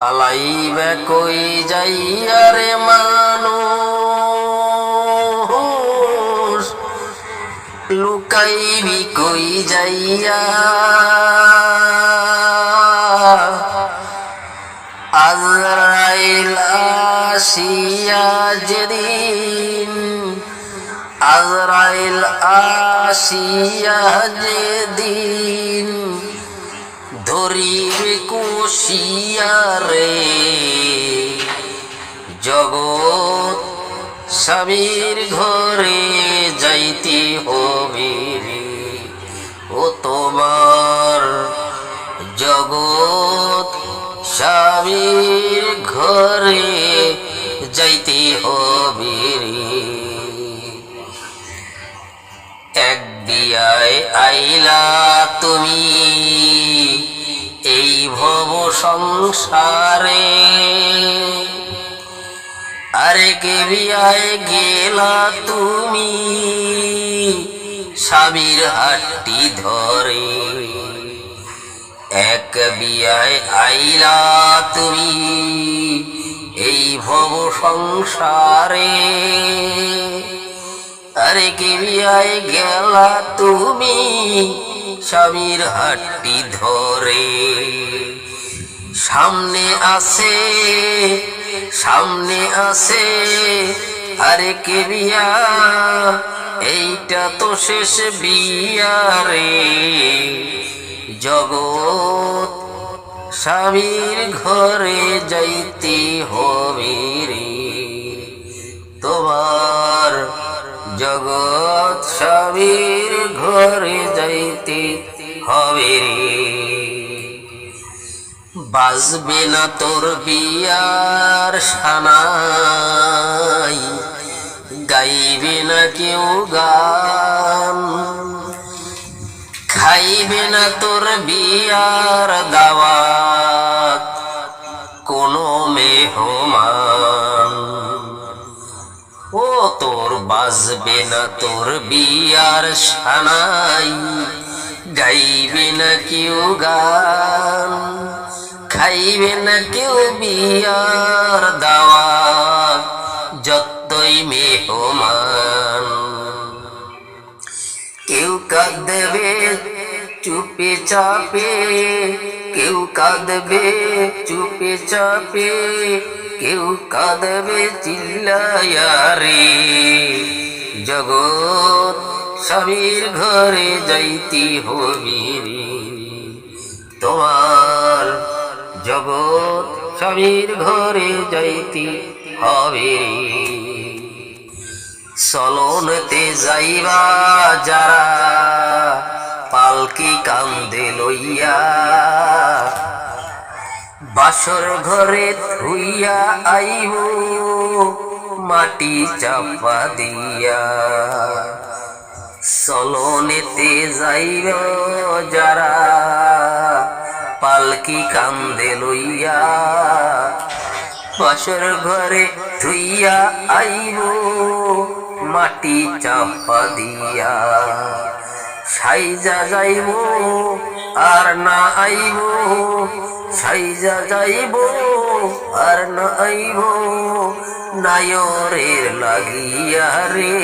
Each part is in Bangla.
আলাইবে কই যাইয়া রে মানুষ? লুকাইবি কই যাইয়া? আজরাইল আসিয়া যেদিন, আজরাইল আসিয়া যেদিন ধরিবে কুশিয়ারে জগৎ স্বামীর ঘরে যাইতে হবে ও তোমার জগৎ স্বামীর ঘরে যাইতে হবে এক বিয়ায় আইলা তুমি সংসারে। আরেক বিয়ায় গেলা তুমি? স্বামীর হাতটি ধরে। এক বিয়ায় আইলা তুমি এই ভব সংসারে। আরে কে বিয়ায় গেলা তুমি? স্বামীর হাতটি ধরে। সামনে আসে সামনে আসে আরে কে বিয়া এইটা তো শেষ বিয়া রে। জগৎ স্বামীর ঘরে যাইতে হবে রে। তোমার জগৎ স্বামীর ঘরে যাইতে বাজবে না তোর বিয়ার সানাই? গাইবে না কেউ গান? খাইবে না তোর বিয়ার দাওয়াত? কোনো মেহমান? ও তোর বাজবে না তোর বিয়ার সানাই? গাইবে না কেউ গান? খাইবে না কেউ বিয়ার দাওয়া, যতই মেহমান। কেউ কাঁদবে চুপে চাপে, কেউ কাঁদবে চুপে চাপে, কেউ কাঁদবে চিল্লায়া রে জগৎ স্বামীর ঘরে যাইতি হবি তোমার জগৎ স্বামীর ঘরে যাইতে হবে রে। চলনতে যাইবা যারা পালকি কান্দে লইয়া, বাসর ঘরে থুইয়া আইব, মাটি চাপা দিয়া। চলনেতে যাইব যারা পালকি কান্দে লইয়া, বাসর ঘরে থুইয়া আইব, মাটি চাপা দিয়া। সাইজা যাইব আর না আইব, সাইজা যাইব আর না আইব, নায়রের লাগিয়া রে,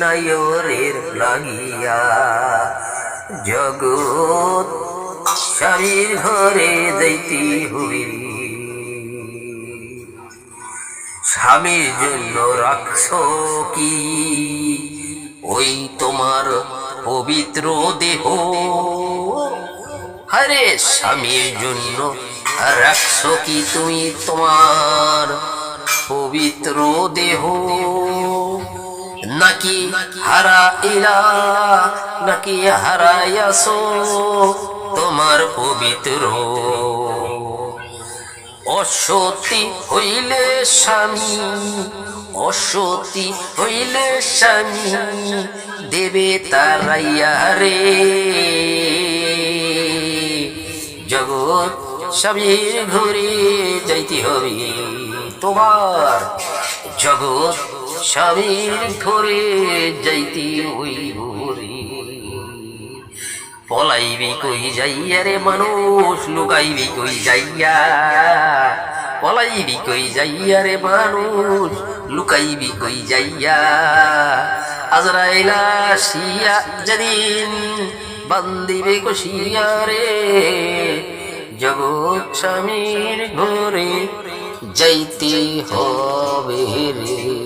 নায়রের লাগিয়া। জগৎ স্বামীর ঘরে যাইতে হইল স্বামীর জন্য রাখছো কি? ওই তোমার পবিত্র দেহ। আরে, স্বামীর জন্য রাখছো কি তুমি তোমার পবিত্র দেহ? নাকি হারা ইলা নাকি হারাইয়াছো? তোমার পবিত্র। অসতী হইলে স্বামী, অসতী হইলে স্বামী, দেবে তারাইয়া রে জগৎ স্বামীর ঘুরে যাইতে হবে। তোমার জগৎ স্বামীর ঘরে যাইতে হইব রে। পলাইবি কই যাইয়া রে মানুষ, লুকাইবি কই যাইয়া? পলাইবি কই যাইয়া রে মানুষ, লুকাইবি কই যাইয়া? আজরাইলা শিয়া যেদিন বান্দিবে কষিয়া রে, জগৎ স্বামীর ঘরে যাইতে হবে রে।